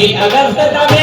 এই আগস্টে যাবে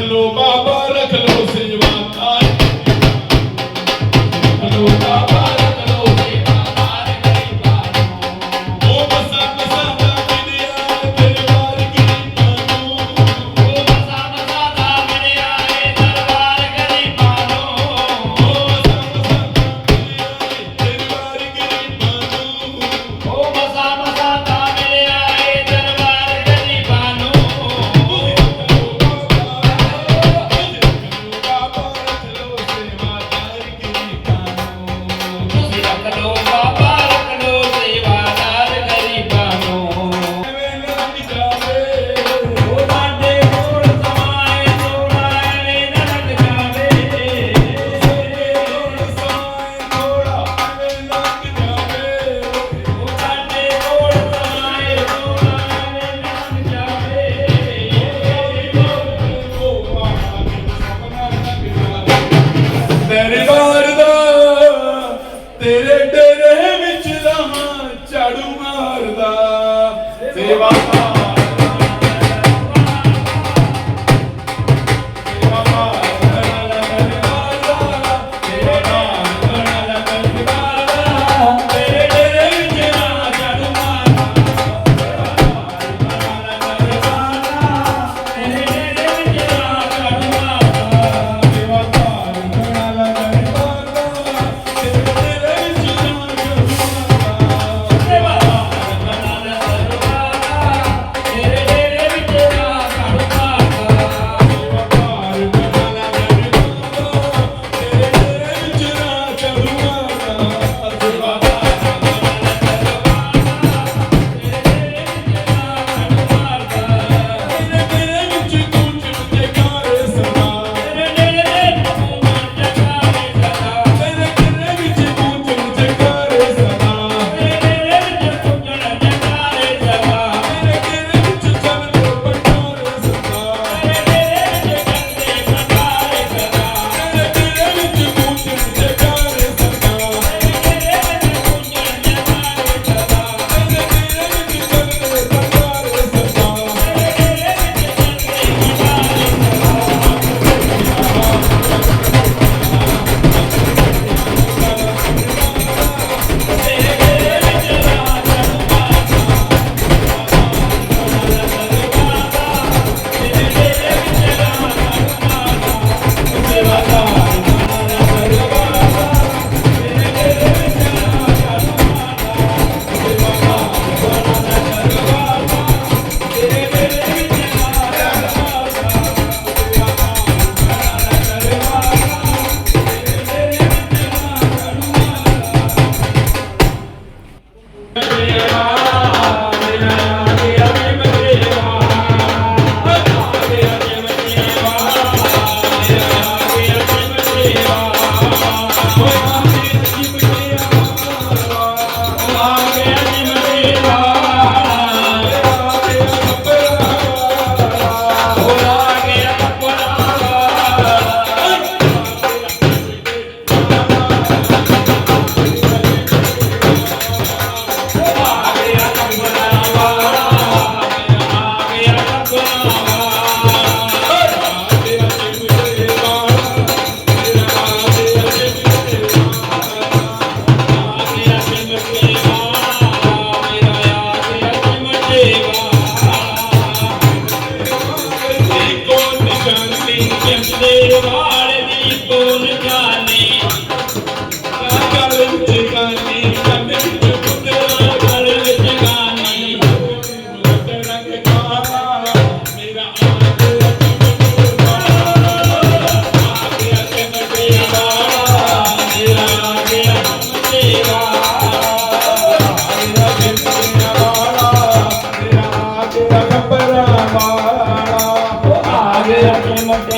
रख लो बाबा रख लो सिंह ਤੇਰੇ ਡੇਰੇ ਵਿੱਚ ਰਹਾ ਝਾੜੂ ਮਾਰਦਾ। ਸੇਵਾ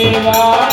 Shiva.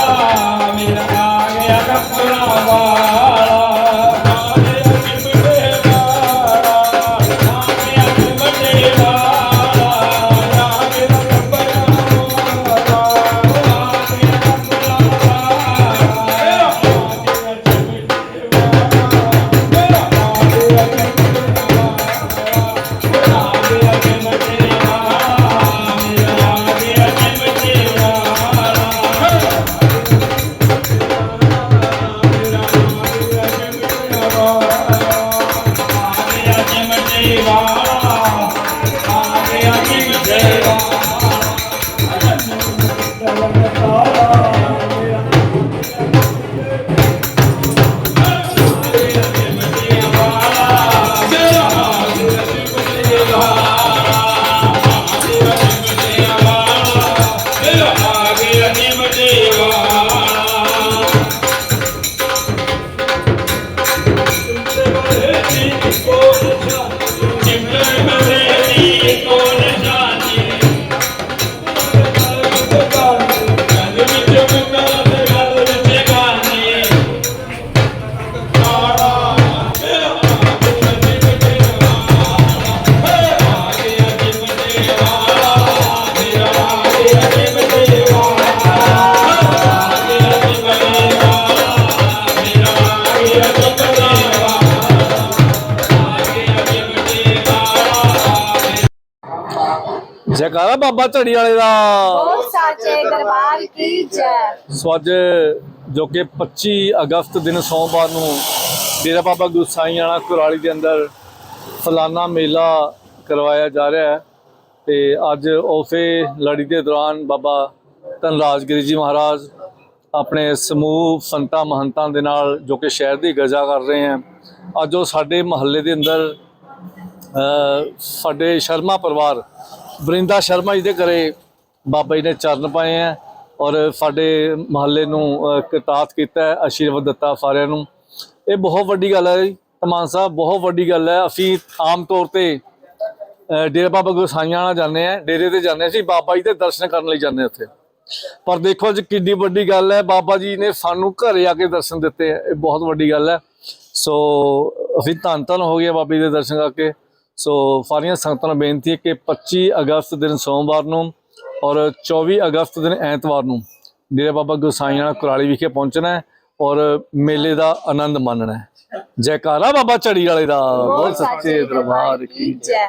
ਬਾਬਾ ਝੜੀ ਵਾਲੇ ਦਾ। ਉਹ ਸਾਚੇ ਦਰਬਾਰ ਕੀ ਜੈ। ਸੋ ਅੱਜ ਜੋ ਕਿ 25 ਅਗਸਤ ਦਿਨ ਸੋਮਵਾਰ ਨੂੰ ਡੇਰਾ ਬਾਬਾ ਗੁਸਾਈ ਵਾਲਾ ਕੁਰਾਲੀ ਦੇ ਅੰਦਰ ਸਾਲਾਨਾ ਮੇਲਾ ਕਰਵਾਇਆ ਜਾ ਰਿਹਾ ਹੈ ਤੇ ਅੱਜ ਉਸੇ ਲੜੀ ਦੇ ਦੌਰਾਨ ਬਾਬਾ ਧਨਰਾਜ ਗਿਰੀ ਜੀ ਮਹਾਰਾਜ ਆਪਣੇ ਸਮੂਹ ਸੰਤਾਂ ਮਹੰਤਾਂ ਦੇ ਨਾਲ ਜੋ ਕਿ ਸ਼ਹਿਰ ਦੀ ਗਜਾ ਕਰ ਰਹੇ ਹਨ ਅੱਜ ਉਹ ਸਾਡੇ ਮਹੱਲੇ ਦੇ ਅੰਦਰ ਸਾਡੇ ਸ਼ਰਮਾ ਪਰਿਵਾਰ ਬਰਿੰਦਾ ਸ਼ਰਮਾ ਜੀ ਦੇ ਘਰੇ ਬਾਬਾ ਜੀ ਨੇ ਚਰਨ ਪਾਏ ਹੈ ਔਰ ਸਾਡੇ ਮਹੱਲੇ ਨੂੰ ਕਿਰਤਾਰਥ ਕੀਤਾ ਹੈ, ਆਸ਼ੀਰਵਾਦ ਦਿੱਤਾ ਸਾਰਿਆਂ ਨੂੰ। ਇਹ ਬਹੁਤ ਵੱਡੀ ਗੱਲ ਹੈ ਜੀ, ਤਮਾਨ ਸਾਹਿਬ, ਬਹੁਤ ਵੱਡੀ ਗੱਲ ਹੈ। ਅਸੀਂ ਆਮ ਤੌਰ ਤੇ ਡੇਰੇ ਬਾਬਾ ਗੁਸਾਈਆਂ ਨਾਲ ਜਾਂਦੇ ਆ ਡੇਰੇ ਤੇ ਜਾਂਦੇ ਅਸੀਂ ਬਾਬਾ ਜੀ ਦੇ ਦਰਸ਼ਨ ਕਰਨ ਲਈ ਜਾਂਦੇ ਹਾਂ ਉੱਥੇ। ਪਰ ਦੇਖੋ ਅੱਜ ਕਿੰਨੀ ਵੱਡੀ ਗੱਲ ਹੈ, ਬਾਬਾ ਜੀ ਨੇ ਸਾਨੂੰ ਘਰੇ ਆ ਕੇ ਦਰਸ਼ਨ ਦਿੱਤੇ ਹੈ ਇਹ ਬਹੁਤ ਵੱਡੀ ਗੱਲ ਹੈ। ਸੋ ਅਸੀਂ ਧੰਨ ਧੰਨ ਹੋ ਗਏ ਬਾਬਾ ਜੀ ਦੇ ਦਰਸ਼ਨ ਕਰਕੇ। ਸੋ ਸਾਰੀਆਂ ਸੰਗਤਾਂ ਨੂੰ ਬੇਨਤੀ ਹੈ ਕਿ 25 ਅਗਸਤ ਦਿਨ ਸੋਮਵਾਰ ਨੂੰ ਔਰ 24 ਅਗਸਤ ਦਿਨ ਐਤਵਾਰ ਨੂੰ ਡੇਰਾ ਬਾਬਾ ਗੁਸਾਈਆਂ ਕੁਰਾਲੀ ਵਿਖੇ ਪਹੁੰਚਣਾ ਹੈ ਔਰ ਮੇਲੇ ਦਾ ਆਨੰਦ ਮਾਣਨਾ ਹੈ। ਜੈਕਾਰਾ ਬਾਬਾ ਝੜੀ ਵਾਲੇ ਦਾ। ਬਹੁਤ ਸੱਚੇ ਦਰਬਾਰ ਕੀ ਜੈ।